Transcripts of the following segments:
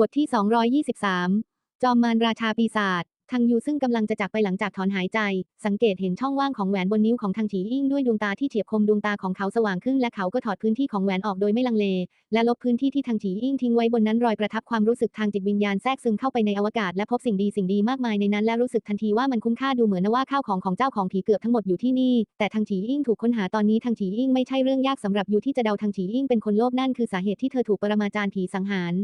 บทที่ 223 จอมมารราชาปีศาจทังยูซึ่งกำลังจะจากไปหลังจากถอนหายใจ สังเกตเห็นช่องว่างของแหวนบนนิ้วของทังฉีอิ่งด้วยดวงตาที่เฉียบคมดวงตาของเขาสว่างขึ้นและเขาก็ถอดพื้นที่ของแหวนออกโดยไม่ลังเล และลบพื้นที่ที่ทังฉีอิ่งทิ้งไว้บนนั้นรอยประทับความรู้สึกทางจิตวิญญาณแทรกซึมเข้าไปในอวกาศและพบสิ่งดีสิ่งดีมากมายในนั้นและรู้สึกทันทีว่ามันคุ้มค่าดูเหมือนว่าข้าวของของเจ้าของผีเกือบทั้งหมดอยู่ที่นี่ แต่ทังฉีอิ่งถูกค้นหาตอนนี้ทังฉีอิ่งไม่ใช่เรื่องยากสำหรับยูที่จะเดาทังฉีอิ่งเป็นคนโลภนั่นคือสาเหตุที่เธอถูกปรมาจารย์ผีสังหาร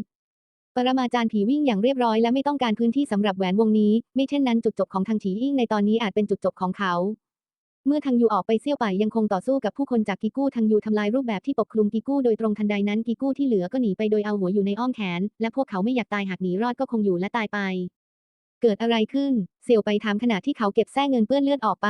ปรมาจารย์ผีวิ่งอย่างเรียบร้อยและไม่ต้องการพื้นที่สำหรับแหวนวงนี้ ไม่เช่นนั้นจุดจบของทางฉีอิ่งในตอนนี้อาจเป็นจุดจบของเขา เมื่อทางยูออกไปเซี่ยวไปยังคงต่อสู้กับผู้คนจากกิกู้ทางยูทำลายรูปแบบที่ปกคลุมกิกู้โดยตรงทันใดนั้นกิกู้ที่เหลือก็หนีไปโดยเอาหัวอยู่ในอ้อมแขน และพวกเขาไม่อยากตายหากหนีรอดก็คงอยู่และตายไป เกิดอะไรขึ้น เสี่ยวไปถามขณะที่เขาเก็บแส้เงินเปื้อนเลือดออกไป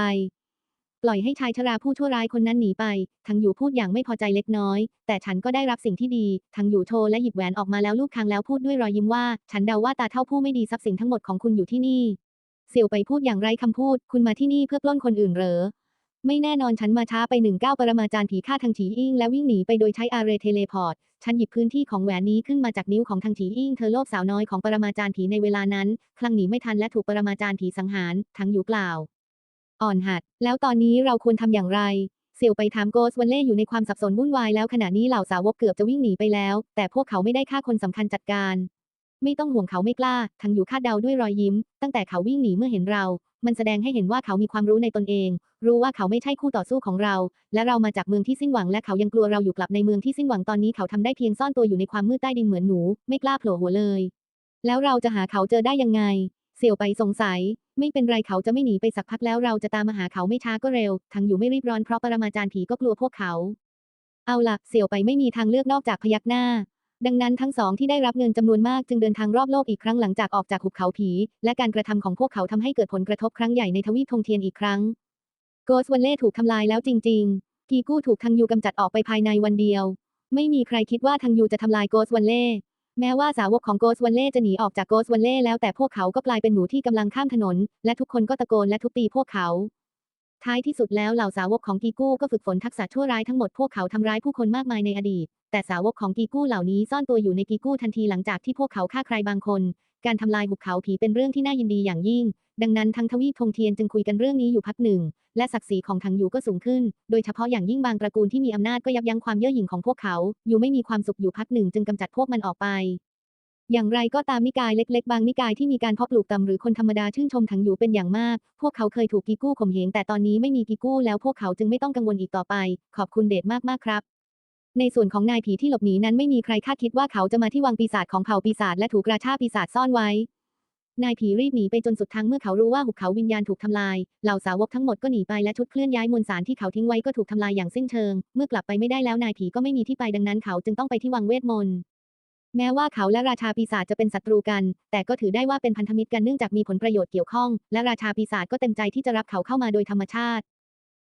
ปล่อยให้ชายชราผู้ชั่วร้ายคนนั้นหนีไป ทังอยู่พูดอย่างไม่พอใจเล็กน้อย แต่ฉันก็ได้รับสิ่งที่ดี ทังอยู่โทรและหยิบแหวนออกมาแล้วลูกคางแล้วพูดด้วยรอยยิ้มว่า ฉันเดาว่าตาเท่าผู้ไม่ดีทรัพย์สินทั้งหมดของคุณอยู่ที่นี่ เสี่ยวไปพูดอย่างไรคำพูด คุณมาที่นี่เพื่อปล้นคนอื่นเหรอ ไม่แน่นอนฉันมาช้าไปหนึ่งก้าวปรมาจารย์ผีฆ่าทางฉีอิงและวิ่งหนีไปโดยใช้อาเรเทเลพอร์ต ฉันหยิบพื้นที่ของแหวนนี้ขึ้นมาจากนิ้วของทางฉีอิงเธอโลภสาวน้อยของปรมาจารย์ผีในเวลานั้น คลั่งหนีไม่ทันและถูกปรมาจารย์ผีสังหาร ทั้งอยู่กล่าว อ่อนหัด แล้วตอนนี้เราควรทำอย่างไรเสี่ยวไปถามโกสวันเล่อยู่ในความสับสนวุ่นวายแล้วขณะนี้เหล่าสาวกเกือบจะวิ่งหนีไปแล้ว แต่พวกเขาไม่ได้ฆ่าคนสำคัญจัดการ ไม่ต้องห่วงเขาไม่กล้า ทั้งอยู่คาดเดาด้วยรอยยิ้ม ตั้งแต่เขาวิ่งหนีเมื่อเห็นเรา มันแสดงให้เห็นว่าเขามีความรู้ในตนเอง รู้ว่าเขาไม่ใช่คู่ต่อสู้ของเรา และเรามาจากเมืองที่สิ้นหวังและเขายังกลัวเราอยู่กลับในเมืองที่สิ้นหวังตอนนี้เขาทำได้เพียงซ่อนตัวอยู่ในความมืดใต้ดินเหมือนหนู ไม่กล้าโผล่หัวเลย แล้วเราจะหาเขาเจอได้ยังไง เสี่ยวไปสงสัย ไม่เป็นไรเขาจะไม่หนีไปสักพักแล้วเราจะตามมาหาเขาไม่ช้าก็เร็ว ทั้งอยู่ไม่รีบร้อนเพราะปรมาจารย์ผีก็กลัวพวกเขา เอาล่ะเสี่ยวไปไม่มีทางเลือกนอกจากพยักหน้า ดังนั้นทั้งสองที่ได้รับเงินจำนวนมากจึงเดินทางรอบโลกอีกครั้งหลังจากออกจากหุบเขาผี และการกระทำของพวกเขาทำให้เกิดผลกระทบครั้งใหญ่ในทวีปทงเทียนอีกครั้ง โกสวันเล่ถูกทำลายแล้วจริง ๆ กีกู้ถูกทังยูกำจัดออกไปภายในวันเดียว ไม่มีใครคิดว่าทังยูจะทำลายโกสวันเล่ แม้ว่าสาวกของโกสวันเล่จะหนีออกจากโกสวันเล่แล้วแต่พวกเขาก็กลายเป็นหนูที่กำลังข้ามถนน และทุกคนก็ตะโกนและทุบตีพวกเขาท้ายที่สุดแล้วเหล่าสาวกของกีกู้ก็ฝึกฝนทักษะชั่วร้ายทั้งหมดพวกเขาทำร้ายผู้คนมากมายในอดีต แต่สาวกของกีกู้เหล่านี้ซ่อนตัวอยู่ในกีกู้ทันทีหลังจากที่พวกเขาฆ่าใครบางคน การทำลายหุบเขาผีเป็นเรื่องที่น่ายินดีอย่างยิ่ง ดังนั้นทั้งทวีปทงเทียนจึงคุยกันเรื่องนี้อยู่พักหนึ่ง และศักดิ์ศรีของทังยูก็สูงขึ้น โดยเฉพาะอย่างยิ่งบางตระกูลที่มีอำนาจก็ยับยั้งความเย่อหยิ่งของพวกเขา อยู่ไม่มีความสุขอยู่พักหนึ่งจึงกำจัดพวกมันออกไปอย่างไรก็ตามนิกายเล็กๆ บางนิกายที่มีการเพาะปลูกตำหรือคนธรรมดาชื่นชมถังอยู่เป็นอย่างมาก พวกเขาเคยถูกกีกู้ข่มเหงแต่ตอนนี้ไม่มีกีกู้แล้วพวกเขาจึงไม่ต้องกังวลอีกต่อไป ขอบคุณเดชมากๆครับ ในส่วนของนายผีที่หลบหนีนั้นไม่มีใครคาดคิดว่าเขาจะมาที่วังปีศาจของเผ่าปีศาจและถูกราชาปีศาจซ่อนไว้ นายผีรีบหนีไปจนสุดทางเมื่อเขารู้ว่าหุบเขาวิญญาณถูกทำลาย เหล่าสาวกทั้งหมดก็หนีไปและชุดเคลื่อนย้ายมวลสารที่เขาทิ้งไว้ก็ถูกทำลายอย่างสิ้นเชิง เมื่อกลับไปไม่ได้แล้วนายผีก็ไม่มีที่ไปดังนั้นเขาจึงต้องไปที่วังเวทมนต์แม้ว่าเขาและราชาปีศาจจะเป็นศัตรูกัน แต่ก็ถือได้ว่าเป็นพันธมิตรกันเนื่องจากมีผลประโยชน์เกี่ยวข้อง และราชาปีศาจก็เต็มใจที่จะรับเขาเข้ามาโดยธรรมชาติ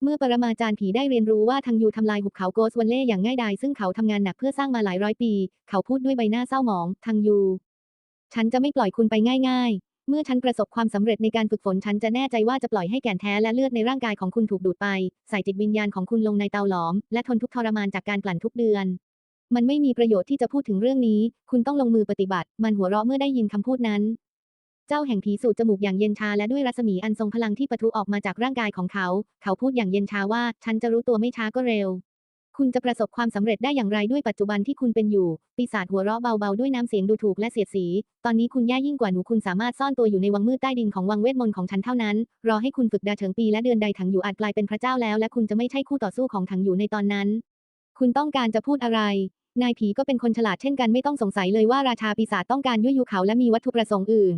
เมื่อปรมาจารย์ผีได้เรียนรู้ว่าทางยูทำลายหุบเขาโกสวันเล่อย่างง่ายดายซึ่งเขาทำงานหนักเพื่อสร้างมาหลายร้อยปี เขาพูดด้วยใบหน้าเศร้าหมองทางยู ฉันจะไม่ปล่อยคุณไปง่ายๆ เมื่อฉันประสบความสำเร็จในการฝึกฝนฉันจะแน่ใจว่าจะปล่อยให้แก่นแท้และเลือดในร่างกายของคุณถูกดูดไป ใส่จิตวิญญาณของคุณลงในเตาหลอม และทนทุกทรมานจากการกลั่นทุกเดือน มันไม่มีประโยชน์ที่จะพูดถึงเรื่องนี้ คุณต้องลงมือปฏิบัติ มันหัวเราะเมื่อได้ยินคำพูดนั้น เจ้าแห่งผีสูดจมูกอย่างเย็นชาและด้วยรัศมีอันทรงพลังที่ปะทุออกมาจากร่างกายของเขา เขาพูดอย่างเย็นชาว่า ฉันจะรู้ตัวไม่ช้าก็เร็ว คุณจะประสบความสำเร็จได้อย่างไรด้วยปัจจุบันที่คุณเป็นอยู่ ปีศาจหัวเราะเบาๆด้วยน้ำเสียงดูถูกและเสียดสี ตอนนี้คุณแย่ยิ่งกว่าหนูคุณสามารถซ่อนตัวอยู่ในวังมืดใต้ดินของวังเวทมนต์ของฉันเท่านั้น รอให้คุณฝึกดาเฉิงปีและเดือนใดถังอยู่อาจกลายเป็นพระเจ้าแล้วและคุณจะไม่ใช่คู่ต่อสู้ของถังอยู่ในตอนนั้น คุณต้องการจะพูดอะไรนายผีก็เป็นคนฉลาดเช่นกันไม่ต้องสงสัยเลยว่าราชาปีศาจต้องการยั่วยุเขาและมีวัตถุประสงค์อื่น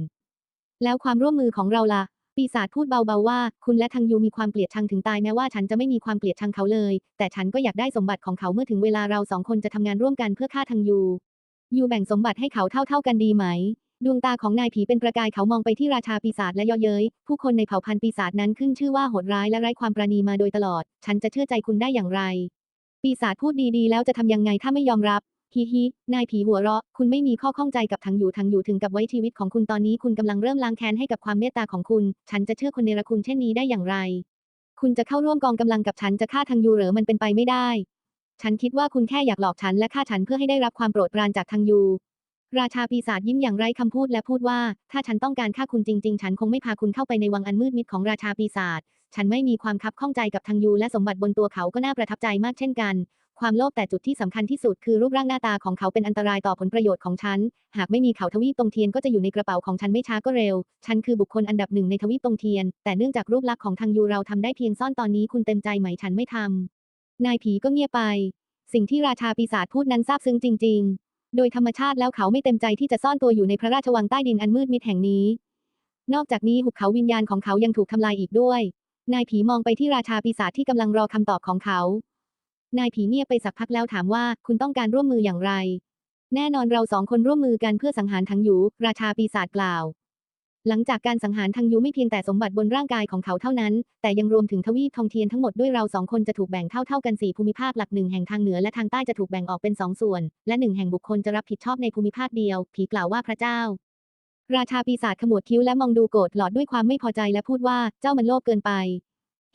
แล้วความร่วมมือของเราล่ะ ปีศาจพูดเบาๆว่า คุณและทังยูมีความเกลียดชังถึงตายแม้ว่าฉันจะไม่มีความเกลียดชังเขาเลย แต่ฉันก็อยากได้สมบัติของเขาเมื่อถึงเวลาเราสองคนจะทำงานร่วมกันเพื่อฆ่าทังยู ยูแบ่งสมบัติให้เขาเท่าๆกันดีไหมดวงตาของนายผีเป็นประกายเขามองไปที่ราชาปีศาจและเย่อเย้ย ผู้คนในเผ่าพันธุ์ปีศาจนั้นขึ้นชื่อว่าโหดร้ายและไร้ความปราณีมาโดยตลอด ฉันจะเชื่อใจคุณได้อย่างไร ปีศาจพูดดีๆ แล้วจะทำยังไงถ้าไม่ยอมรับ ฮิฮิ นายผีหัวเราะ คุณไม่มีข้อข้องใจกับทางอยู่ทางอยู่ถึงกับไว้ชีวิตของคุณตอนนี้คุณกำลังเริ่มล้างแค้นให้กับความเมตตาของคุณ ฉันจะเชื่อคนเนรคุณเช่นนี้ได้อย่างไร คุณจะเข้าร่วมกองกำลังกับฉันจะฆ่าทางยูเหรอมันเป็นไปไม่ได้ ฉันคิดว่าคุณแค่อยากหลอกฉันและฆ่าฉันเพื่อให้ได้รับความโปรดปรานจากทางยู ราชาปีศาจยิ้มอย่างไร้คำพูดและพูดว่า ถ้าฉันต้องการฆ่าคุณจริง ๆ ฉันคงไม่พาคุณเข้าไปในวังอันมืดมิดของราชาปีศาจฉันไม่มีความคับข้องใจกับทางยูและสมบัติบนตัวเขาก็น่าประทับใจมากเช่นกัน ความโลภแต่จุดที่สำคัญที่สุดคือรูปร่างหน้าตาของเขาเป็นอันตรายต่อผลประโยชน์ของฉัน หากไม่มีเขาทวีปตรงเทียนก็จะอยู่ในกระเป๋าของฉันไม่ช้าก็เร็ว ฉันคือบุคคลอันดับหนึ่งในทวีปตรงเทียน แต่เนื่องจากรูปลักษณ์ของทางยูเราทำได้เพียงซ่อนตอนนี้คุณเต็มใจไหมฉันไม่ทำนายผีก็เงียบไป สิ่งที่ราชาปีศาจพูดนั้นซาบซึ้งจริง ๆ โดยธรรมชาติแล้วเขาไม่เต็มใจที่จะซ่อนตัวอยู่ในพระราชวังใต้ดินอันมืดมิดแห่งนี้ นอกจากนี้หุบเขาวิญญาณของเขายังถูกทำลายอีกด้วย นายผีมองไปที่ราชาปีศาจที่กำลังรอคำตอบของเขา นายผีเงียบไปสักพักแล้วถามว่าคุณต้องการร่วมมืออย่างไร แน่นอนเราสองคนร่วมมือกันเพื่อสังหารทังยูราชาปีศาจกล่าว หลังจากการสังหารทังยูไม่เพียงแต่สมบัติบนร่างกายของเขาเท่านั้น แต่ยังรวมถึงทวีปทองเทียนทั้งหมดด้วยเราสองคนจะถูกแบ่งเท่าเท่าๆกันสี่ภูมิภาคหลักหนึ่งแห่งทางเหนือและทางใต้จะถูกแบ่งออกเป็นสองส่วน และหนึ่งแห่งบุคคลจะรับผิดชอบในภูมิภาคเดียว ผีกล่าวว่าพระเจ้า ราชาปีศาจขมวดคิ้วและมองดูโกรธหลอดด้วยความไม่พอใจและพูดว่าเจ้ามันโลภเกินไป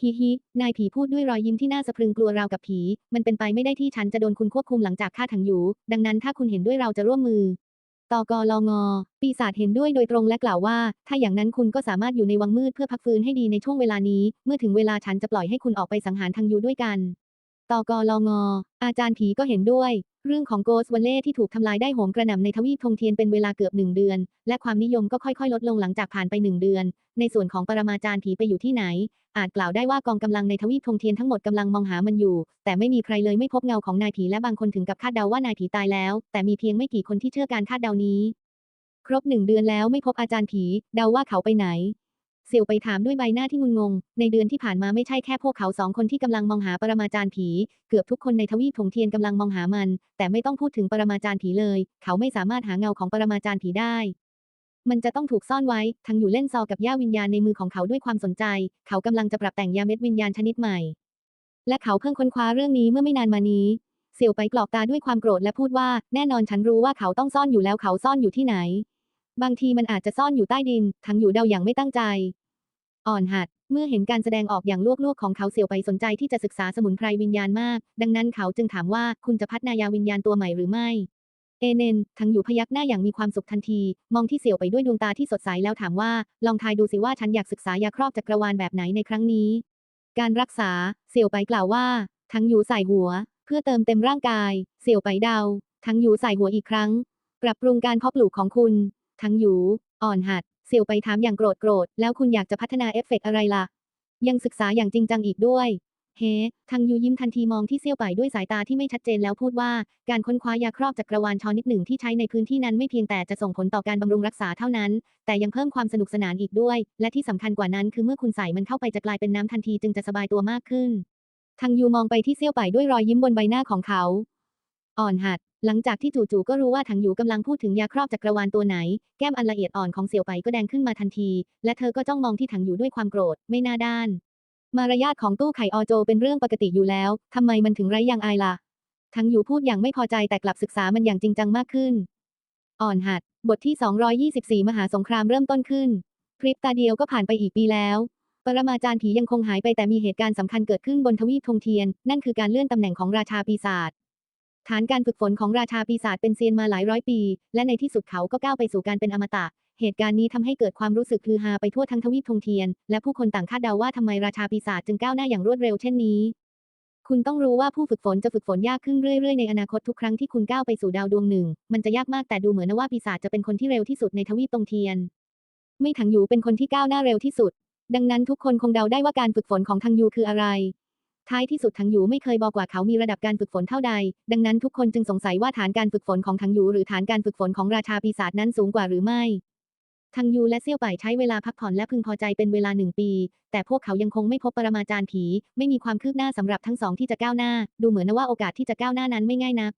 ฮิฮิ นายผีพูดด้วยรอยยิ้มที่น่าสะพรึงกลัวราวกับผี มันเป็นไปไม่ได้ที่ฉันจะโดนคุณควบคุมหลังจากฆ่าถังอยู่ดังนั้นถ้าคุณเห็นด้วยเราจะร่วมมือตกลงปีศาจเห็นด้วยโดยตรงและกล่าวว่า ถ้าอย่างนั้นคุณก็สามารถอยู่ในวังมืดเพื่อพักฟื้นให้ดีในช่วงเวลานี้ เมื่อถึงเวลาฉันจะปล่อยให้คุณออกไปสังหารทังยูด้วยกัน กลงอาจารย์ผีก็เห็นด้วย เรื่องของโกสวันเล่ที่ถูกทำลายได้โหมกระหน่ำในทวีปทงเทียนเป็นเวลาเกือบหนึ่งเดือน และความนิยมก็ค่อยๆ ลดลงหลังจากผ่านไปหนึ่งเดือน ในส่วนของปรมาจารย์ผีไปอยู่ที่ไหน อาจกล่าวได้ว่ากองกำลังในทวีปทงเทียนทั้งหมดกำลังมองหามันอยู่ แต่ไม่มีใครเลยไม่พบเงาของนายผีและบางคนถึงกับคาดเดาว่านายผีตายแล้ว แต่มีเพียงไม่กี่คนที่เชื่อการคาดเดานี้ ครบหนึ่งเดือนแล้วไม่พบอาจารย์ผี เดาว่าเขาไปไหน เสี่ยวไปถามด้วยใบหน้าที่งุนงง ในเดือนที่ผ่านมาไม่ใช่แค่พวกเขาสองคนที่กำลังมองหาปรมาจารย์ผี เกือบทุกคนในทวีปถงเทียนกำลังมองหามัน แต่ไม่ต้องพูดถึงปรมาจารย์ผีเลย เขาไม่สามารถหาเงาของปรมาจารย์ผีได้ มันจะต้องถูกซ่อนไว้ ทั้งอยู่เล่นซอกับย่าวิญญาณในมือของเขาด้วยความสนใจ เขากำลังจะปรับแต่งยาเม็ดวิญญาณชนิดใหม่ และเขาเพิ่งค้นคว้าเรื่องนี้เมื่อไม่นานมานี้ เสี่ยวไปกรอกตาด้วยความโกรธและพูดว่า แน่นอนฉันรู้ว่าเขาต้องซ่อนอยู่แล้วเขาซ่อนอยู่ที่ไหน บางทีมันอาจจะซ่อนอยู่ใต้ดิน ทั้งอยู่เดาอย่างไม่ตั้งใจ อ่อนหัด เมื่อเห็นการแสดงออกอย่างลวกๆของเขาเสี่ยวไปสนใจที่จะศึกษาสมุนไพรวิญญาณมาก ดังนั้นเขาจึงถามว่าคุณจะพัฒนายาวิญญาณตัวใหม่หรือไม่ เอเนนทั้งอยู่พยักหน้าอย่างมีความสุขทันที มองที่เสี่ยวไปด้วยดวงตาที่สดใสแล้วถามว่า ลองทายดูสิว่าฉันอยากศึกษายาครอบจักรวาลแบบไหนในครั้งนี้ การรักษา เสี่ยวไปกล่าวว่า ทั้งอยู่ใส่หัว เพื่อเติมเต็มร่างกาย เสี่ยวไปเดา ทั้งอยู่ใส่หัวอีกครั้ง ปรับปรุงการเพาะปลูกของคุณ ทั้งอยู่ อ่อนหัด เสี่ยวไปถามอย่างโกรธโกรธ แล้วคุณอยากจะพัฒนาเอฟเฟกต์อะไรล่ะ ยังศึกษาอย่างจริงจังอีกด้วย เฮทังยูยิ้มทันทีมองที่เซี่ยวไปด้วยสายตาที่ไม่ชัดเจนแล้วพูดว่า การค้นคว้ายาครอบจักรวาลชอนิดหนึ่งที่ใช้ในพื้นที่นั้นไม่เพียงแต่จะส่งผลต่อการบำรุงรักษาเท่านั้น แต่ยังเพิ่มความสนุกสนานอีกด้วย และที่สำคัญกว่านั้นคือเมื่อคุณใส่มันเข้าไปจะกลายเป็นน้ำทันทีจึงจะสบายตัวมากขึ้นทังยูมองไปที่เซี่ยวไปด้วยรอยยิ้มบนใบหน้าของเขา อ่อนหัด หลังจากที่จู่ๆก็รู้ว่าถังหยูกำลังพูดถึงยาครอบจักรวาลตัวไหน แก้มอันละเอียดอ่อนของเสี่ยวไปก็แดงขึ้นมาทันที และเธอก็จ้องมองที่ถังหยูด้วยความโกรธ ไม่น่าด้าน มารยาทของตู้ไข่ออโจเป็นเรื่องปกติอยู่แล้ว ทำไมมันถึงไร้ยางอายล่ะทั้งอยู่พูดอย่างไม่พอใจแต่กลับศึกษามันอย่างจริงจังมากขึ้น อ่อนหัด บทที่ 224 มหาสงครามเริ่มต้นขึ้น พริบตาเดียวก็ผ่านไปอีกปีแล้วปรมาจารย์ผียังคงหายไปแต่มีเหตุการณ์สำคัญเกิดขึ้นบนทวีปทงเทียน นั่นคือการเลื่อนตำแหน่งของราชาปีศาจ ฐานการฝึกฝนของราชาปีศาจเป็นเซียนมาหลายร้อยปี และในที่สุดเขาก็ก้าวไปสู่การเป็นอมตะ เหตุการณ์นี้ทำให้เกิดความรู้สึกฮือฮาไปทั่วทั้งทวีปทงเทียน และผู้คนต่างคาดเดาว่าทำไมราชาปีศาจจึงก้าวหน้าอย่างรวดเร็วเช่นนี้ คุณต้องรู้ว่าผู้ฝึกฝนจะฝึกฝนยากขึ้นเรื่อยๆ ในอนาคตทุกครั้งที่คุณก้าวไปสู่ดาวดวงหนึ่ง มันจะยากมากแต่ดูเหมือนว่าปีศาจจะเป็นคนที่เร็วที่สุดในทวีปตงเทียน ไม่ถังยูเป็นคนที่ก้าวหน้าเร็วที่สุด ดังนั้นทุกคนคงเดาได้ว่าการฝึกฝนของทังยูคืออะไร ท้ายที่สุดทังยูไม่เคยบอกว่าเขามีระดับการฝึกฝนเท่าใด ดังนั้นทุกคนจึงสงสัยว่าฐานการฝึกฝนของทังยูหรือฐานการฝึกฝนของราชาปีศาจนั้นสูงกว่าหรือไม่ทังยูและเซี่ยวไปใช้เวลาพักผ่อนและพึงพอใจเป็นเวลาหนึ่งปี แต่พวกเขายังคงไม่พบปรมาจารย์ผี ไม่มีความคืบหน้าสำหรับทั้งสองที่จะก้าวหน้า ดูเหมือนว่าโอกาสที่จะก้าวหน้านั้นไม่ง่ายนัก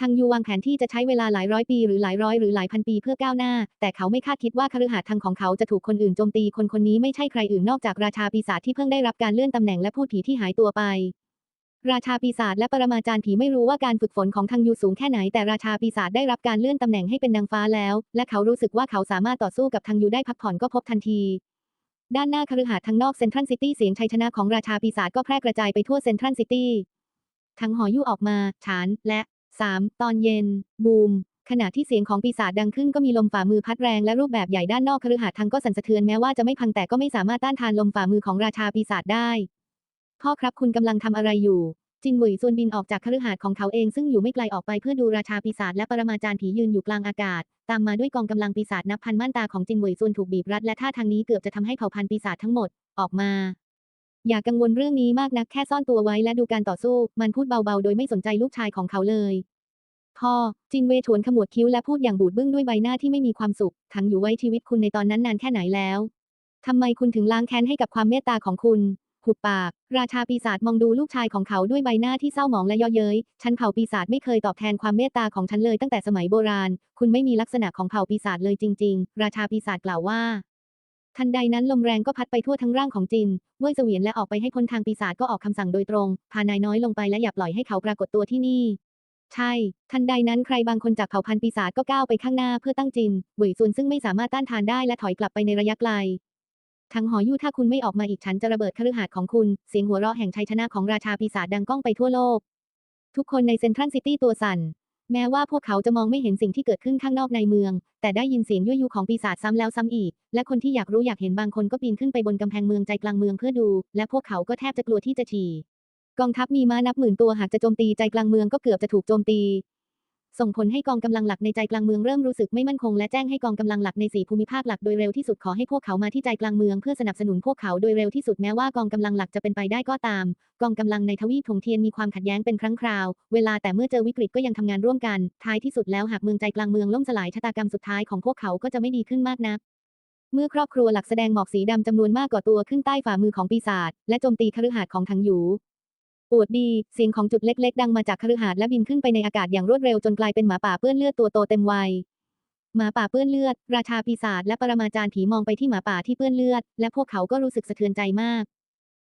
ทังยูวางแผนที่จะใช้เวลาหลายร้อยปีหรือหลายร้อยหรือหลายพันปีเพื่อก้าวหน้า แต่เขาไม่คาดคิดว่าคฤหาสน์ทางของเขาจะถูกคนอื่นโจมตีคนคนนี้ไม่ใช่ใครอื่นนอกจากราชาปีศาจที่เพิ่งได้รับการเลื่อนตำแหน่งและพูดผีที่หายตัวไป ราชาปีศาจและปรมาจารย์ผีไม่รู้ว่าการฝึกฝนของทังยูสูงแค่ไหน แต่ราชาปีศาจได้รับการเลื่อนตำแหน่งให้เป็นนางฟ้าแล้ว และเขารู้สึกว่าเขาสามารถต่อสู้กับทังยูได้พักผ่อนก็พบทันทีด้านหน้าคฤหาสน์ทางนอกเซ็นทรัลซิตี้เสียงชัยชนะของราชาปีศาจก็แพร่กระจายไปทั่วเซ็นทรัลซิตี้ทั้งหอยู่ออกมา ฉาน และ 3. ตอนเย็น บูม ขณะที่เสียงของปีศาจดังขึ้นก็มีลมฝ่ามือพัดแรงและรูปแบบใหญ่ด้านนอกคฤหาสน์ทั้งก็สั่นสะเทือนแม้ว่าจะไม่พังแต่ก็ไม่สามารถต้านทานลมฝ่ามือของราชาปีศาจได้ พ่อครับคุณกำลังทำอะไรอยู่ จินหวุยซวนบินออกจากคฤหาสน์ของเขาเองซึ่งอยู่ไม่ไกลออกไปเพื่อดูราชาปีศาจและปรมาจารย์ผียืนอยู่กลางอากาศ ตามมาด้วยกองกำลังปีศาจนับพันม่านตาของจินหวุยซวนถูกบีบรัดและท่าทางนี้เกือบจะทำให้เผ่าพันธุ์ปีศาจทั้งหมดออกมา อย่ากังวลเรื่องนี้มากนักแค่ซ่อนตัวไว้และดูการต่อสู้ มันพูดเบาๆ โดยไม่สนใจลูกชายของเขาเลยพ่อจินเวถวนขมวดคิ้วและพูดอย่างบูดบึ้งด้วยใบหน้าที่ไม่มีความสุขทั้งอยู่ไว้ชีวิตคุณในตอนนั้นนานแค่ไหนแล้วทำไมคุณถึงล้างแค้นให้กับความเมตตาของคุณหุบปาก ราชาปีศาจมองดูลูกชายของเขาด้วยใบหน้าที่เศร้าหมองและเย่อเย้ย ฉันเผ่าปีศาจไม่เคยตอบแทนความเมตตาของฉันเลยตั้งแต่สมัยโบราณ คุณไม่มีลักษณะของเผ่าปีศาจเลยจริง ๆ ราชาปีศาจกล่าวว่า ทันใดนั้นลมแรงก็พัดไปทั่วทั้งร่างของจิน เว่ยเสวียนและออกไปให้พ้นทางปีศาจก็ออกคำสั่งโดยตรง พานายน้อยลงไปและอย่าปล่อยให้เขาปรากฏตัวที่นี่ ใช่ ทันใดนั้นใครบางคนจากเผ่าพันธุ์ปีศาจก็ก้าวไปข้างหน้าเพื่อตั้งจินเหวยซุนซึ่งไม่สามารถต้านทานได้และถอยกลับไปในระยะไกลทั้งหอยู่ถ้าคุณไม่ออกมาอีกฉันจะระเบิดคฤหาสน์ของคุณ เสียงหัวเราะแห่งชัยชนะของราชาปีศาจดังก้องไปทั่วโลก ทุกคนในเซ็นทรัลซิตี้ตัวสั่น แม้ว่าพวกเขาจะมองไม่เห็นสิ่งที่เกิดขึ้นข้างนอกในเมือง แต่ได้ยินเสียงยั่วยุของปีศาจซ้ำแล้วซ้ำอีก และคนที่อยากรู้อยากเห็นบางคนก็ปีนขึ้นไปบนกำแพงเมืองใจกลางเมืองเพื่อดู และพวกเขาก็แทบจะกลัวที่จะฉี่กองทัพมีม้านับหมื่นตัวหากจะโจมตีใจกลางเมืองก็เกือบจะถูกโจมตี ส่งผลให้กองกำลังหลักในใจกลางเมืองเริ่มรู้สึกไม่มั่นคงและแจ้งให้กองกำลังหลักในสี่ภูมิภาคหลักโดยเร็วที่สุดขอให้พวกเขามาที่ใจกลางเมืองเพื่อสนับสนุนพวกเขาโดยเร็วที่สุดแม้ว่ากองกำลังหลักจะเป็นไปได้ก็ตาม กองกำลังในทวีปถงเทียนมีความขัดแย้งเป็นครั้งคราว เวลาแต่เมื่อเจอวิกฤตก็ยังทำงานร่วมกัน ท้ายที่สุดแล้วหากเมืองใจกลางเมืองล่มสลายชะตากรรมสุดท้ายของพวกเขาก็จะไม่ดีขึ้นมากนักเมื่อครอบครัวหลักแสดงหมอกสีดำจำนวนมากก่อตัวขึ้นใต้ฝ่ามือของปีศาจและโจมตีคฤหาสน์ของทังหยู ปวดดีเสียงของจุดเล็ก ๆ ดังมาจากคฤหาสน์และบินขึ้นไปในอากาศอย่างรวดเร็วจนกลายเป็นหมาป่าเปื้อนเลือดตัวโตเต็มวัยหมาป่าเปื้อนเลือด ราชาปีศาจและปรมาจารย์ผีมองไปที่หมาป่าที่เปื้อนเลือด และพวกเขาก็รู้สึกสะเทือนใจมาก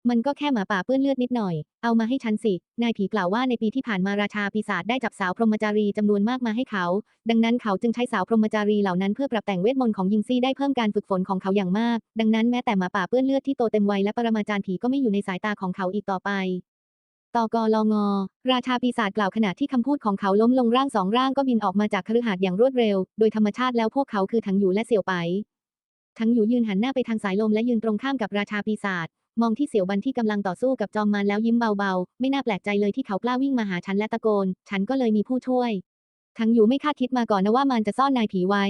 มันก็แค่หมาป่าเปื้อนเลือดนิดหน่อย เอามาให้ฉันสิ นายผีกล่าวว่าในปีที่ผ่านมาราชาปีศาจได้จับสาวพรหมจารีจำนวนมากมาให้เขา ดังนั้นเขาจึงใช้สาวพรหมจารีเหล่านั้นเพื่อปรับแต่งเวทมนต์ของยิงซี่ได้เพิ่มการฝึกฝนของเขาอย่างมาก ดังนั้นแม้แต่หมาป่าเปื้อนเลือดที่โตเต็มวัยและปรมาจารย์ผีก็ไม่อยู่ในสายตาของเขาอีกต่อไป ตกลงราชาปีศาจกล่าวขณะที่คำพูดของเขาล้มลงร่างสองร่างก็บินออกมาจากคฤหาสน์อย่างรวดเร็ว โดยธรรมชาติแล้วพวกเขาคือถังหยูและเสี่ยวไปถังหยูยืนหันหน้าไปทางสายลมและยืนตรงข้ามกับราชาปีศาจมองที่เสี่ยวบันที่กำลังต่อสู้กับจอมมารแล้วยิ้มเบาๆ ไม่น่าแปลกใจเลยที่เขากล้าวิ่งมาหาฉันและตะโกน ฉันก็เลยมีผู้ช่วยถังหยูไม่คาดคิดมาก่อนนะว่ามันจะซ่อนนายผีไว้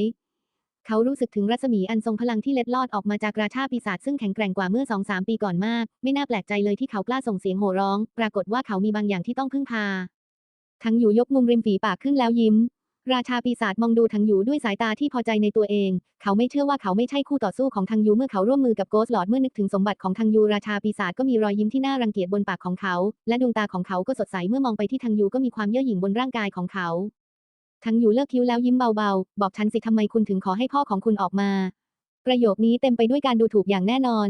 เขารู้สึกถึงรัศมีอันทรงพลังที่เล็ดลอดออกมาจากราชาปีศาจซึ่งแข็งแกร่งกว่าเมื่อสองสามปีก่อนมาก ไม่น่าแปลกใจเลยที่เขากล้าส่งเสียงโห่ร้อง ปรากฏว่าเขามีบางอย่างที่ต้องพึ่งพา ทั้งอยู่ยกมุมริมฝีปากขึ้นแล้วยิ้ม ราชาปีศาจมองดูทังยูด้วยสายตาที่พอใจในตัวเอง เขาไม่เชื่อว่าเขาไม่ใช่คู่ต่อสู้ของทังยูเมื่อเขาร่วมมือกับโกสหลอดเมื่อนึกถึงสมบัติของทังยูราชาปีศาจก็มีรอยยิ้มที่น่ารังเกียจบนปากของเขา และดวงตาของเขาก็สดใสเมื่อมองไปที่ทังยูก็มีความเย่อหยิ่งบนร่างกายของเขา ทังอยู่เลิกคิ้วแล้วยิ้มเบาๆ บอกฉันสิทำไมคุณถึงขอให้พ่อของคุณออกมา ประโยคนี้เต็มไปด้วยการดูถูกอย่างแน่นอน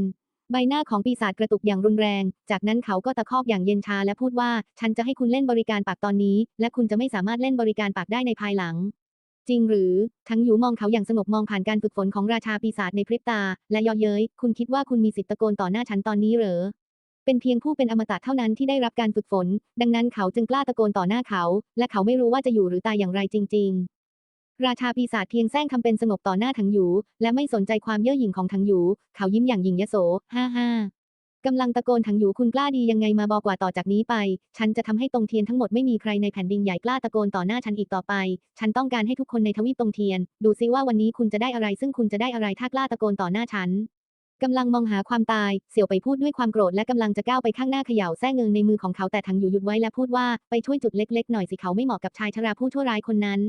ใบหน้าของปีศาจกระตุกอย่างรุนแรง จากนั้นเขาก็ตะคอกอย่างเย็นชาและพูดว่า ฉันจะให้คุณเล่นบริการปากตอนนี้ และคุณจะไม่สามารถเล่นบริการปากได้ในภายหลัง จริงหรือ ทั้งหยูมองเขาอย่างสงบมองผ่านการฝึกฝนของราชาปีศาจในพริบตา และเยอเย้ย คุณคิดว่าคุณมีสิทธิ์ตะโกนต่อหน้าฉันตอนนี้เหรอ เป็นเพียงผู้เป็นอมตะเท่านั้นที่ได้รับการฝึกฝน ดังนั้นเขาจึงกล้าตะโกนต่อหน้าเขา และเขาไม่รู้ว่าจะอยู่หรือตายอย่างไรจริง ๆราชาปีศาจเพียงแซงทำเป็นสงบต่อหน้าถังหยูและไม่สนใจความเย่อหยิ่งของถังหยูเขายิ้มอย่างหยิ่งยโส ฮ่าฮ่ากำลังตะโกนถังหยูคุณกล้าดียังไงมาบอกว่าต่อจากนี้ไป ฉันจะทำให้ตรงเทียนทั้งหมดไม่มีใครในแผ่นดินใหญ่กล้าตะโกนต่อหน้าฉันอีกต่อไป ฉันต้องการให้ทุกคนในทวีปตรงเทียน ดูซิว่าวันนี้คุณจะได้อะไร ซึ่งคุณจะได้อะไรถ้ากล้าตะโกนต่อหน้าฉัน กำลังมองหาความตาย เสี่ยวไปพูดด้วยความโกรธและกำลังจะก้าวไปข้างหน้าเขย่าแส้เงิงในมือของเขาแต่ถังอยู่หยุดไว้และพูดว่าไปช่วยจุดเล็กๆหน่อยสิเขาไม่เหมาะกับชายชราผู้ชั่วร้ายคนนั้น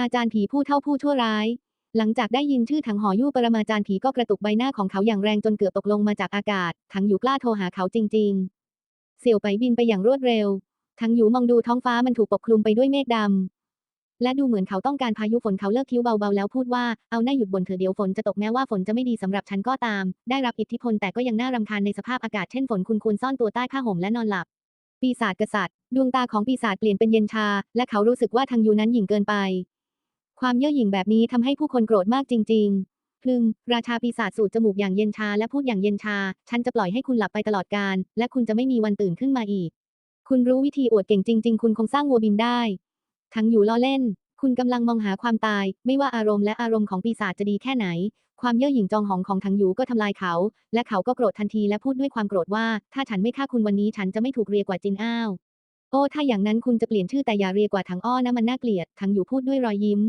อาจารย์ผีผู้เท่าผู้ชั่วร้าย หลังจากได้ยินชื่อถังหอยู่ ปรมาจารย์ผีก็กระตุกใบหน้าของเขาอย่างแรงจนเกือบตกลงมาจากอากาศถังอยู่กล้าโทรหาเขาจริง ๆ เสี่ยวไปบินไปอย่างรวดเร็วถังอยู่มองดูท้องฟ้ามันถูกปกคลุมไปด้วยเมฆดำ และดูเหมือนเขาต้องการพายุฝนเขาเลิกคิ้วเบาๆแล้วพูดว่าเอาหน้าหยุดบนเถอะเดี๋ยวฝนจะตกแม้ว่าฝนจะไม่ดีสำหรับฉันก็ตาม ได้รับอิทธิพลแต่ก็ยังน่ารำคาญในสภาพอากาศเช่นฝนคุณควรซ่อนตัวใต้ผ้าห่มและนอนหลับ ปีศาจกษัตริย์ ดวงตาของปีศาจเปลี่ยนเป็นเย็นชา และเขารู้สึกว่าทางยูนั้นหยิ่งเกินไป ความเย่อหยิ่งแบบนี้ทำให้ผู้คนโกรธมากจริง ๆพลึงราชาปีศาจสูดจมูกอย่างเย็นชาและพูดอย่างเย็นชา ฉันจะปล่อยให้คุณหลับไปตลอดกาลและคุณจะไม่มีวันตื่นขึ้นมาอีก คุณรู้วิธีอวดเก่งจริง ๆ คุณคงสร้างวัวบินได้ ทั้งอยู่ล้อเล่น คุณกำลังมองหาความตาย ไม่ว่าอารมณ์และอารมณ์ของปีศาจจะดีแค่ไหน ความเย่อหยิ่งจองหองของถังหยูก็ทำลายเขา และเขาก็โกรธทันทีและพูดด้วยความโกรธว่า ถ้าฉันไม่ฆ่าคุณวันนี้ฉันจะไม่ถูกเรียกว่าจินอ้าว โอ้ถ้าอย่างนั้นคุณจะเปลี่ยนชื่อแต่อย่าเรียกว่าถังอ้อนะมันน่าเกลียดถังหยูพูดด้วยรอยยิ้ม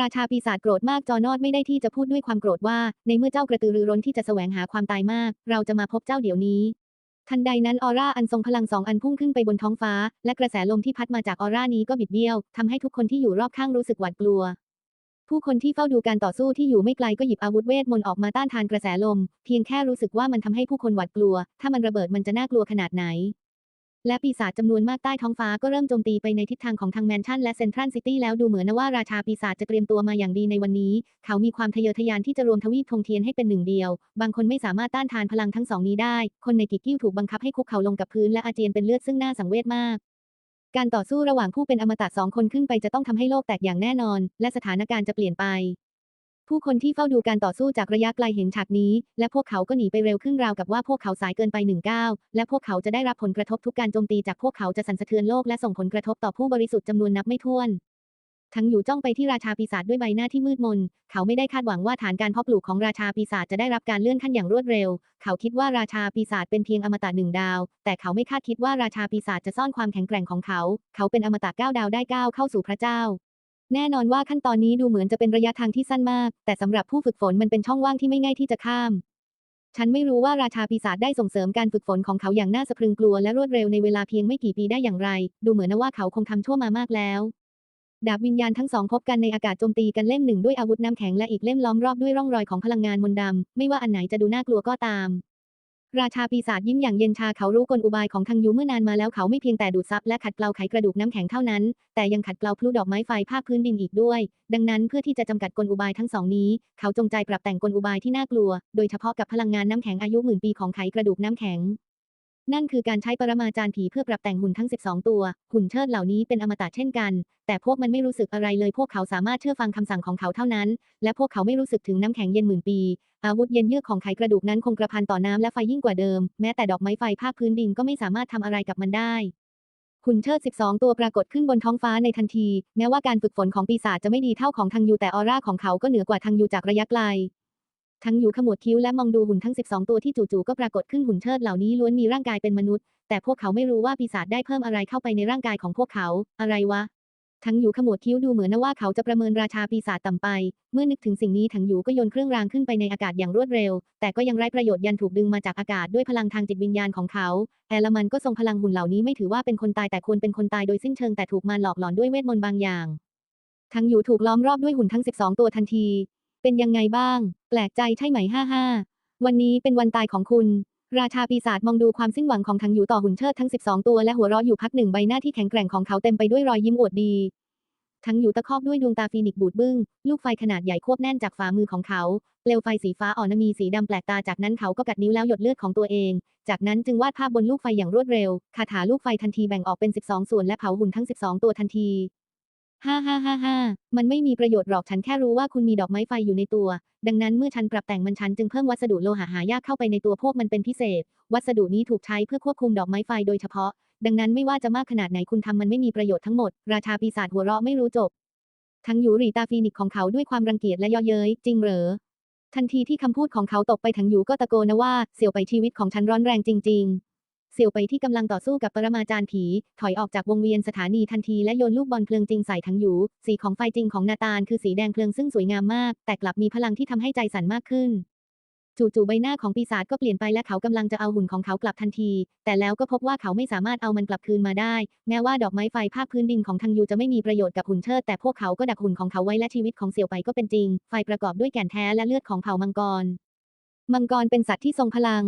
ราชาปีศาจโกรธมากจอนอดไม่ได้ที่จะพูดด้วยความโกรธว่า ในเมื่อเจ้ากระตือรือร้นที่จะแสวงหาความตายมาก เราจะมาพบเจ้าเดี๋ยวนี้ ทันใดนั้นออร่าอันทรงพลังสองอันพุ่งขึ้นไปบนท้องฟ้า และกระแสลมที่พัดมาจากออร่านี้ก็บิดเบี้ยวทำให้ทุกคนที่อยู่รอบข้างรู้สึกหวาดกลัว ผู้คนที่เฝ้าดูการต่อสู้ที่อยู่ไม่ไกลก็หยิบอาวุธเวทมนต์ออกมาต้านทานกระแสลม เพียงแค่รู้สึกว่ามันทำให้ผู้คนหวาดกลัว ถ้ามันระเบิดมันจะน่ากลัวขนาดไหน และปีศาจจำนวนมากใต้ท้องฟ้าก็เริ่มโจมตีไปในทิศทางของทางแมนชั่นและเซ็นทรัลซิตี้แล้วดูเหมือนนะว่าราชาปีศาจจะเตรียมตัวมาอย่างดีในวันนี้ เขามีความทะเยอทะยานที่จะรวมทวีปธงเทียนให้เป็นหนึ่งเดียว บางคนไม่สามารถต้านทานพลังทั้งสองนี้ได้ คนในกิกกิ้วถูกบังคับให้คุกเข่าลงกับพื้นและอาเจียนเป็นเลือดซึ่งน่าสังเวชมากการต่อสู้ระหว่างผู้เป็นอมตะสองคนขึ้นไปจะต้องทำให้โลกแตกอย่างแน่นอน และสถานการณ์จะเปลี่ยนไป ผู้คนที่เฝ้าดูการต่อสู้จากระยะไกลเห็นฉากนี้ และพวกเขาก็หนีไปเร็วขึ้นราวกับว่าพวกเขาสายเกินไปหนึ่งก้าวและพวกเขาจะได้รับผลกระทบทุกการโจมตีจากพวกเขาจะสั่นสะเทือนโลกและส่งผลกระทบต่อผู้บริสุทธิ์จำนวนนับไม่ถ้วนทั้งอยู่จ้องไปที่ราชาปีศาจด้วยใบหน้าที่มืดมน เขาไม่ได้คาดหวังว่าฐานการเพาะปลูกของราชาปีศาจจะได้รับการเลื่อนขั้นอย่างรวดเร็ว เขาคิดว่าราชาปีศาจเป็นเพียงอมตะหนึ่งดาว แต่เขาไม่คาดคิดว่าราชาปีศาจจะซ่อนความแข็งแกร่งของเขา เขาเป็นอมตะเก้าดาวได้ก้าวเข้าสู่พระเจ้า แน่นอนว่าขั้นตอนนี้ดูเหมือนจะเป็นระยะทางที่สั้นมาก แต่สำหรับผู้ฝึกฝนมันเป็นช่องว่างที่ไม่ง่ายที่จะข้าม ฉันไม่รู้ว่าราชาปีศาจได้ส่งเสริมการฝึกฝนของเขาอย่างน่าสะพรึงกลัวและรวดเร็วในเวลาเพียงไม่กี่ปีได้อย่างไร ดูเหมือนว่าเขาคงทำชั่วมามากแล้วดาบวิญญาณทั้งสองพบกันในอากาศโจมตีกันเล่มหนึ่งด้วยอาวุธน้ำแข็งและอีกเล่มล้อมรอบด้วยร่องรอยของพลังงานมนต์ดำ ไม่ว่าอันไหนจะดูน่ากลัวก็ตาม ราชาปีศาจยิ้มอย่างเย็นชาเขารู้กลอุบายของทางยูเมื่อนานมาแล้วเขาไม่เพียงแต่ดูดซับและขัดเกลาไขกระดูกน้ำแข็งเท่านั้น แต่ยังขัดเกลาพลุดอกไม้ไฟภาคพื้นดินอีกด้วย ดังนั้นเพื่อที่จะจำกัดกลอุบายทั้งสองนี้ เขาจงใจปรับแต่งกลอุบายที่น่ากลัว โดยเฉพาะกับพลังงานน้ำแข็งอายุหมื่นปีของไขกระดูกน้ำแข็ง นั่นคือการใช้ปรมาจารย์ผีเพื่อปรับแต่งหุ่นทั้ง 12 ตัว หุ่นเชิดเหล่านี้เป็นอมตะเช่นกัน แต่พวกมันไม่รู้สึกอะไรเลย พวกเขาสามารถเชื่อฟังคำสั่งของเขาเท่านั้น และพวกเขาไม่รู้สึกถึงน้ำแข็งเย็นหมื่นปี อาวุธเย็นเยือกของไขกระดูกนั้นคงกระพันต่อน้ำและไฟยิ่งกว่าเดิม แม้แต่ดอกไม้ไฟภาคพื้นดินก็ไม่สามารถทำอะไรกับมันได้หุ่นเชิด 12 ตัวปรากฏขึ้นบนท้องฟ้าในทันที แม้ว่าการฝึกฝนของปีศาจจะไม่ดีเท่าของทางยูแต่ออร่าของเขาก็เหนือกว่าทางยูจากระยะไกล ทั้งอยู่ขมวดคิ้วและมองดูหุ่นทั้ง 12 ตัวที่จู่ๆก็ปรากฏขึ้นหุ่นเชิดเหล่านี้ล้วนมีร่างกายเป็นมนุษย์ แต่พวกเขาไม่รู้ว่าปีศาจได้เพิ่มอะไรเข้าไปในร่างกายของพวกเขา อะไรวะทั้งอยู่ขมวดคิ้วดูเหมือนว่าเขาจะประเมินราชาปีศาจต่ำไป เมื่อนึกถึงสิ่งนี้ทั้งอยู่ก็โยนเครื่องรางขึ้นไปในอากาศอย่างรวดเร็ว แต่ก็ยังไร้ประโยชน์ยันถูกดึงมาจากอากาศด้วยพลังทางจิตวิญญาณของเขา แอลมันก็ทรงพลังหุ่นเหล่านี้ไม่ถือว่าเป็นคนตายแต่ควรเป็นคนตายโดยสิ้นเชิงแต่ถูกมารหลอกหลอนด้วยเวทมนต์บางอย่างทั้งยูถูกล้อมรอบด้วยหุ่นทั้ง 12 ตัวทันที เป็นยังไงบ้าง แปลกใจใช่ไหมฮ่าฮ่าวันนี้เป็นวันตายของคุณ ราชาปีศาจมองดูความสิ้นหวังของทังอยู่ต่อหุ่นเชิดทั้ง 12 ตัวและหัวเราะอยู่พักหนึ่งใบหน้าที่แข็งแกร่งของเขาเต็มไปด้วยรอยยิ้มอวดดีทั้งอยู่ตะคอกด้วยดวงตาฟีนิกซ์บูดบึ้ง ลูกไฟขนาดใหญ่ควบแน่นจากฝ่ามือของเขา เปลวไฟสีฟ้าอ่อนมีสีดำแปลกตาจากนั้นเขาก็กัดนิ้วแล้วหยดเลือดของตัวเอง จากนั้นจึงวาดภาพบนลูกไฟอย่างรวดเร็ว คาถาลูกไฟทันทีแบ่งออกเป็น 12 ส่วนและเผาหุ่นทั้ง 12 ตัวทันที ฮ่าฮ่าฮ่าฮ่ามันไม่มีประโยชน์หรอกฉันแค่รู้ว่าคุณมีดอกไม้ไฟอยู่ในตัว ดังนั้นเมื่อฉันปรับแต่งมันฉันจึงเพิ่มวัสดุโลหะหายากเข้าไปในตัวพวกมันเป็นพิเศษ วัสดุนี้ถูกใช้เพื่อควบคุมดอกไม้ไฟโดยเฉพาะ ดังนั้นไม่ว่าจะมากขนาดไหนคุณทำมันไม่มีประโยชน์ทั้งหมด ราชาปีศาจหัวเราะไม่รู้จบ ทั้งยูรีตาฟีนิกของเขาด้วยความรังเกียจและเย่อเย้ยจริงเหรอ ทันทีที่คำพูดของเขาตกไปทั้งยูก็ตะโกนนะว่าเสี่ยวไปชีวิตของฉันร้อนแรงจริง ๆ เสี่ยวไปที่กำลังต่อสู้กับปรมาจารย์ผี ถอยออกจากวงเวียนสถานีทันทีและโยนลูกบอลเพลิงจริงใส่ทั้งหยูสีของไฟจริงของนาตาลคือสีแดงเพลิงซึ่งสวยงามมาก แต่กลับมีพลังที่ทำให้ใจสั่นมากขึ้นจู่ๆใบหน้าของปีศาจก็เปลี่ยนไปและเขากำลังจะเอาหุ่นของเขากลับทันที แต่แล้วก็พบว่าเขาไม่สามารถเอามันกลับคืนมาได้ แม้ว่าดอกไม้ไฟภาคพื้นดินของทังยูจะไม่มีประโยชน์กับหุ่นเชิดแต่พวกเขาก็ดักหุ่นของเขาไว้และชีวิตของเสี่ยวไปก็เป็นจริง ไฟประกอบด้วยแก่นแท้และเลือดของเผ่ามังกร มังกรเป็นสัตว์ที่ทรงพลัง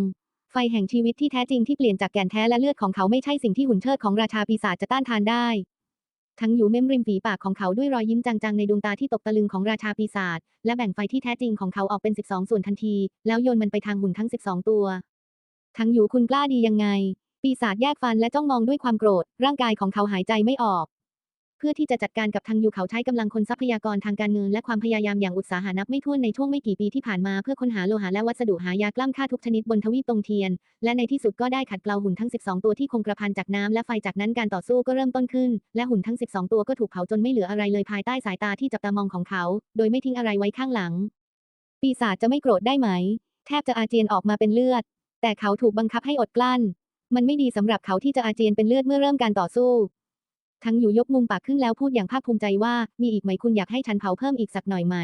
ไฟแห่งชีวิตที่แท้จริงที่เปลี่ยนจากแก่นแท้และเลือดของเขาไม่ใช่สิ่งที่หุ่นเชิดของราชาปีศาจจะต้านทานได้ ทั้งอยู่เม้มริมฝีปากของเขาด้วยรอยยิ้มจางๆในดวงตาที่ตกตะลึงของราชาปีศาจและแบ่งไฟที่แท้จริงของเขาออกเป็น 12 ส่วนทันที แล้วโยนมันไปทางหุ่นทั้ง 12 ตัว ทั้งอยู่คุณกล้าดียังไง ปีศาจแยกฟันและจ้องมองด้วยความโกรธ ร่างกายของเขาหายใจไม่ออก เพื่อที่จะจัดการกับทางยูเขาใช้กำลังคนทรัพยากรทางการเงินและความพยายามอย่างอุตสาหะนับไม่ถ้วนในช่วงไม่กี่ปีที่ผ่านมาเพื่อค้นหาโลหะและวัสดุหายากล้ำค่าทุกชนิดบนทวีปตรงเทียน และในที่สุดก็ได้ขัดเกลาหุ่นทั้ง 12 ตัวที่คงกระพันจากน้ำและไฟจากนั้นการต่อสู้ก็เริ่มต้นขึ้น และหุ่นทั้ง 12 ตัวก็ถูกเผาจนไม่เหลืออะไรเลยภายใต้สายตาที่จับตามองของเขา โดยไม่ทิ้งอะไรไว้ข้างหลัง ปีศาจจะไม่โกรธได้ไหม แทบจะอาเจียนออกมาเป็นเลือด แต่เขาถูกบังคับให้อดกลั้น มันไม่ดีสำหรับเขาที่จะอาเจียนเป็นเลือดเมื่อเริ่มการต่อสู้ ทั้งอยู่ยกมุมปากขึ้นแล้วพูดอย่างภาคภูมิใจว่า มีอีกไหมคุณอยากให้ฉันเผาเพิ่มอีกสักหน่อยไหม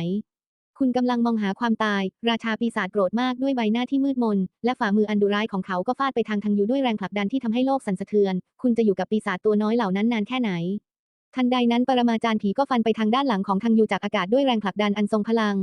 คุณกำลังมองหาความตาย ราชาปีศาจโกรธมากด้วยใบหน้าที่มืดมน และฝ่ามืออันดุร้ายของเขาก็ฟาดไปทางทังยูด้วยแรงผลักดันที่ทำให้โลกสั่นสะเทือน คุณจะอยู่กับปีศาจตัวน้อยเหล่านั้นนานแค่ไหนทันใดนั้นปรมาจารย์ผีก็ฟันไปทางด้านหลังของทังยูจากอากาศด้วยแรงผลักดันอันทรงพลัง